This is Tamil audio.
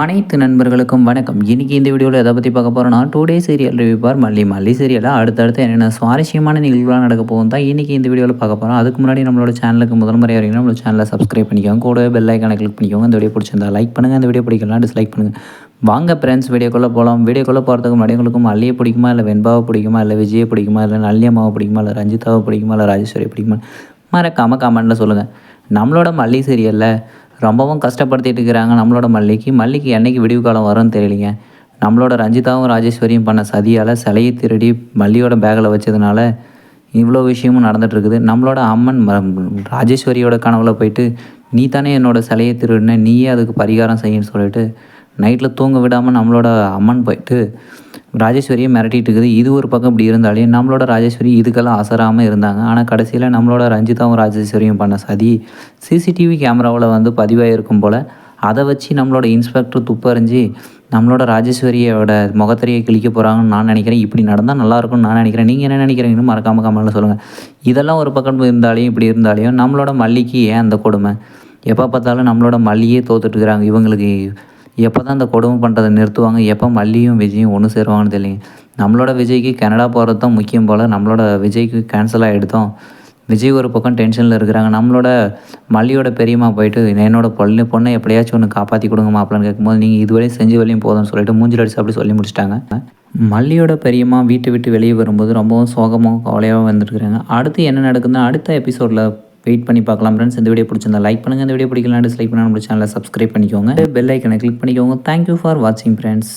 அனைத்து நண்பர்களுக்கும் வணக்கம். இன்றைக்கி இந்த வீடியோவில் எதை பற்றி பார்க்க போகிறோன்னா டூ டே சீரியல் ரிவ்யூ பார் மல்லி. மல்லி சீரியலாக அடுத்தடுத்து என்னென்ன சுவாரஸ்யமான நிகழ்வுலாம் நடக்க போகும் தான் இன்றைக்கி இந்த வீடியோவில் பார்க்க போகிறோம் அதுக்கு முன்னாடி நம்மளோட சேனலுக்கு முதல் முறை வரீங்கன்னா நம்மளோட சேனலை சப்ஸ்கிரைப் பண்ணிக்கோங்க. கூடவே பெல் ஐக்கானை கிளிக் பண்ணிக்கோங்க. இந்த வீடியோ பிடிச்சிருந்தா லைக் பண்ணுங்கள் இந்த வீடியோ பிடிக்கலாம் டிஸ்லைக் பண்ணுங்கள் வாங்க ஃப்ரெண்ட்ஸ் வீடியோக்குள்ளே போகலாம் வீடியோக்குள்ளே போகிறதுக்கு முன்னாடி உங்களுக்கு மல்லியை பிடிக்குமா இல்லை வெண்பாவை பிடிக்குமா இல்லை விஜயை பிடிக்குமா இல்லை நல்லியம்மாவை பிடிக்குமா இல்லை ரஞ்சிதாவை பிடிக்குமா இல்லை ராஜேஸ்வரி பிடிக்குமா மறக்காமல் கமெண்ட்டில் சொல்லுங்கள் நம்மளோட மல்லி சீரியலில் ரொம்பவும் கஷ்டப்படுத்திட்டு இருக்கிறாங்க நம்மளோட மல்லிக்கு மல்லிக்கு என்னைக்கு விடிவு காலம் வரும்னு தெரியலைங்க. நம்மளோட ரஞ்சிதாவும் ராஜேஸ்வரியும் பண்ண சதியால் சிலையை திருடி மல்லியோட பேக்கில் வச்சதுனால இவ்வளோ விஷயமும் நடந்துகிட்ருக்குது இருக்குது. நம்மளோட அம்மன் ராஜேஸ்வரியோட கனவுல போயிட்டு நீ தானே என்னோடய சிலையை திருடின நீயே அதுக்கு பரிகாரம் செய்யன்னு சொல்லிட்டு நைட்டில் தூங்க விடாமல் நம்மளோட அம்மன் போயிட்டு ராஜேஸ்வரியை மிரட்டிட்டு இருக்குது. இது ஒரு பக்கம் இப்படி இருந்தாலே நம்மளோட ராஜேஸ்வரி இதுக்கெல்லாம் அசராமல் இருந்தாங்க. ஆனால் கடைசியில் நம்மளோட ரஞ்சிதாவும் ராஜேஸ்வரியும் பண்ண சதி. சிசிடிவி கேமராவில் வந்து பதிவாயிருக்கும் போல் அதை வச்சு நம்மளோட இன்ஸ்பெக்டர் துப்பறிஞ்சு நம்மளோட ராஜேஸ்வரியோட முகத்திரையை கிழிக்க போகிறாங்கன்னு நான் நினைக்கிறேன். இப்படி நடந்தால் நல்லாயிருக்கும்னு நான் நினைக்கிறேன். நீங்கள் என்ன நினைக்கிறீங்கன்னு மறக்காமல் கமெண்ட்டில் சொல்லுங்கள் இதெல்லாம் ஒரு பக்கம் இருந்தாலையும் இப்படி இருந்தாலையும் நம்மளோட மல்லிக்கு ஏன் அந்த கொடுமை? எப்போ பார்த்தாலும் நம்மளோட மல்லியே தோத்துட்டு இருக்கிறாங்க. இவங்களுக்கு எப்போ தான் அந்த கொடுமை பண்ணுறதை நிறுத்துவாங்க? எப்போ மல்லியும் விஜயும் ஒன்று சேருவாங்கன்னு தெரியல நம்மளோட விஜய்க்கு கனடா போகிறது தான் முக்கியம் போல். நம்மளோட விஜய்க்கு கேன்சல் ஆகிடுத்தோம் விஜய் ஒரு பக்கம் டென்ஷனில் இருக்கிறாங்க. நம்மளோட மல்லியோட பெரியம்மா போயிட்டு என்னோட பொண்ணு பொண்ணை எப்படியாச்சும் ஒன்று காப்பாற்றி கொடுங்க மாப்பிளன்னு கேட்கும்போது நீங்கள் இதுவரையும் செஞ்சு வரையும் போதும்னு சொல்லிட்டு மூஞ்சில் அடிச்சு அப்படி சொல்லி முடிச்சிட்டாங்க. மல்லியோட பெரியம்மா வீட்டை விட்டு வெளியே வரும்போது ரொம்பவும் சோகமாக கவலையாக வந்துருக்குறாங்க அடுத்து என்ன நடக்குதுன்னா அடுத்த எபிசோடில் வெயிட் பண்ணி பார்க்கலாம் ஃப்ரெண்ட்ஸ் இந்த வீடியோ பிடிச்சிருந்தா லைக் பண்ணுங்கள் இந்த வீடியோ பிடிக்கலாம் டிஸ்லைக் பண்ணால் நம்ம சேனலை சப்ஸ்கிரைப் பண்ணிக்கோங்க. பெல் ஐக்கனை கிளிக் பண்ணிக்கோங்க. தேங்க்யூ ஃபார் வாட்சிங் ஃப்ரெண்ட்ஸ்